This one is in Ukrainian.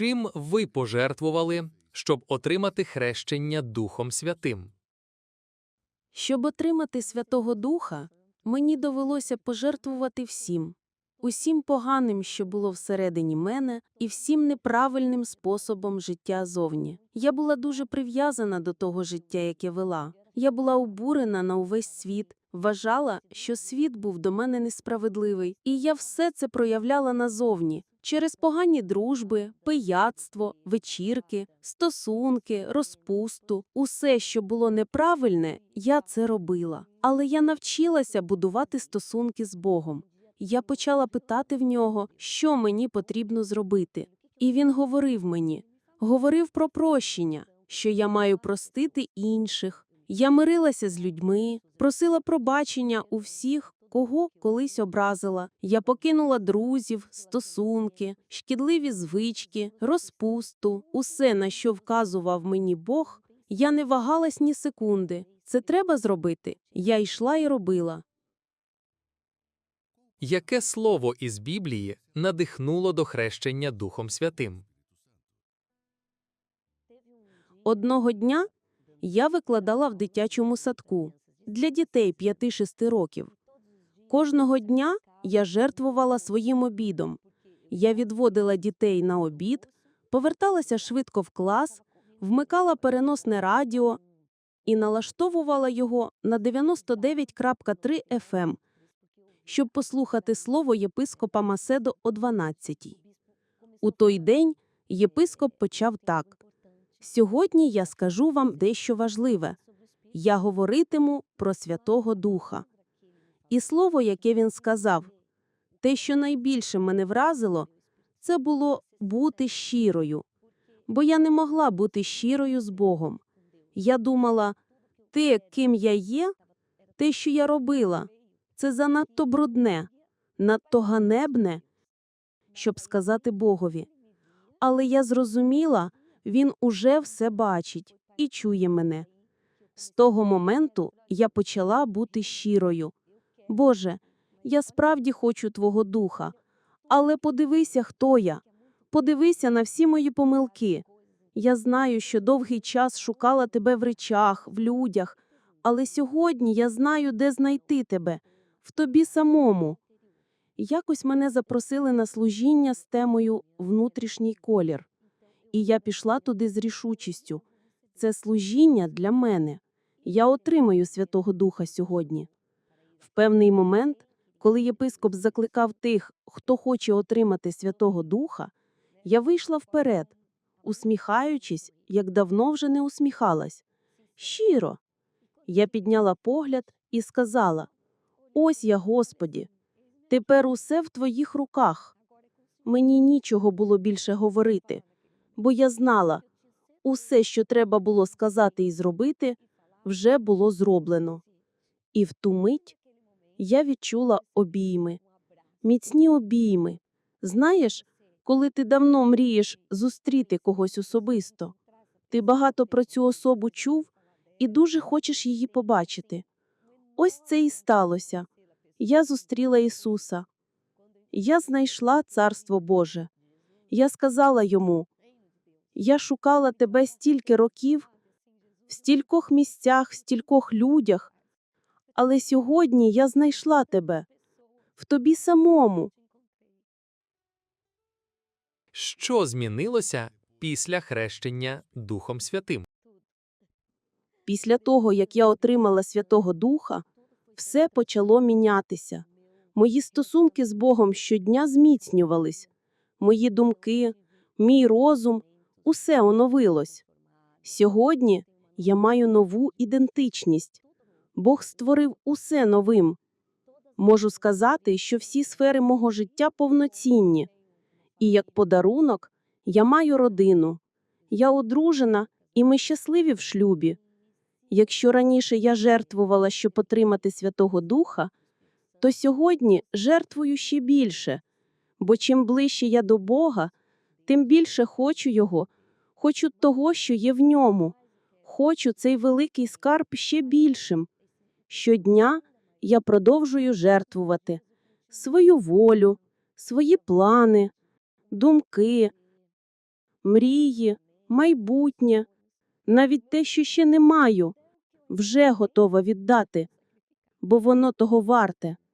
Чим ви пожертвували, щоб отримати хрещення Духом Святим? Щоб отримати Святого Духа, мені довелося пожертвувати всім, усім поганим, що було всередині мене, і всім неправильним способом життя зовні. Я була дуже прив'язана до того життя, яке вела. Я була обурена на увесь світ, вважала, що світ був до мене несправедливий, і я все це проявляла назовні. Через погані дружби, пияцтво, вечірки, стосунки, розпусту, усе, що було неправильне, я це робила. Але я навчилася будувати стосунки з Богом. Я почала питати в нього, що мені потрібно зробити. І він говорив мені, говорив про прощення, що я маю простити інших. Я мирилася з людьми, просила пробачення у всіх, кого колись образила. Я покинула друзів, стосунки, шкідливі звички, розпусту, усе, на що вказував мені Бог. Я не вагалась ні секунди. Це треба зробити. Я йшла і робила. Яке слово із Біблії надихнуло до хрещення Духом Святим? Одного дня я викладала в дитячому садку для дітей 5-6 років. Кожного дня я жертвувала своїм обідом. Я відводила дітей на обід, поверталася швидко в клас, вмикала переносне радіо і налаштовувала його на 99.3 FM, ем, щоб послухати слово єпископа Маседо о 12. У той день єпископ почав так. Сьогодні я скажу вам дещо важливе. Я говоритиму про Святого Духа. І слово, яке він сказав, те, що найбільше мене вразило, це було бути щирою. Бо я не могла бути щирою з Богом. Я думала, те, ким я є, те, що я робила, це занадто брудне, надто ганебне, щоб сказати Богові. Але я зрозуміла, він уже все бачить і чує мене. З того моменту я почала бути щирою. Боже, я справді хочу Твого духа, але подивися, хто я. Подивися на всі мої помилки. Я знаю, що довгий час шукала тебе в речах, в людях, але сьогодні я знаю, де знайти тебе, в тобі самому. Якось мене запросили на служіння з темою внутрішній колір. І я пішла туди з рішучістю. Це служіння для мене. Я отримаю Святого Духа сьогодні. В певний момент, коли єпископ закликав тих, хто хоче отримати Святого Духа, я вийшла вперед, усміхаючись, як давно вже не усміхалась. Щиро. Я підняла погляд і сказала: Ось я, Господі, тепер усе в твоїх руках. Мені нічого було більше говорити, бо я знала, усе, що треба було сказати і зробити, вже було зроблено. І в ту мить я відчула обійми, міцні обійми. Знаєш, коли ти давно мрієш зустріти когось особисто, ти багато про цю особу чув і дуже хочеш її побачити. Ось це і сталося. Я зустріла Ісуса. Я знайшла Царство Боже. Я сказала йому: Я шукала тебе стільки років, в стількох місцях, в стількох людях, але сьогодні я знайшла тебе в тобі самому. Що змінилося після хрещення Духом Святим? Після того, як я отримала Святого Духа, все почало мінятися. Мої стосунки з Богом щодня зміцнювались, мої думки, мій розум усе оновилось. Сьогодні я маю нову ідентичність. Бог створив усе новим. Можу сказати, що всі сфери мого життя повноцінні. І як подарунок я маю родину. Я одружена, і ми щасливі в шлюбі. Якщо раніше я жертвувала, щоб отримати Святого Духа, то сьогодні жертвую ще більше, бо чим ближче я до Бога, тим більше хочу Його, хочу того, що є в ньому, хочу цей великий скарб ще більшим. Щодня я продовжую жертвувати свою волю, свої плани, думки, мрії, майбутнє, навіть те, що ще не маю, вже готова віддати, бо воно того варте.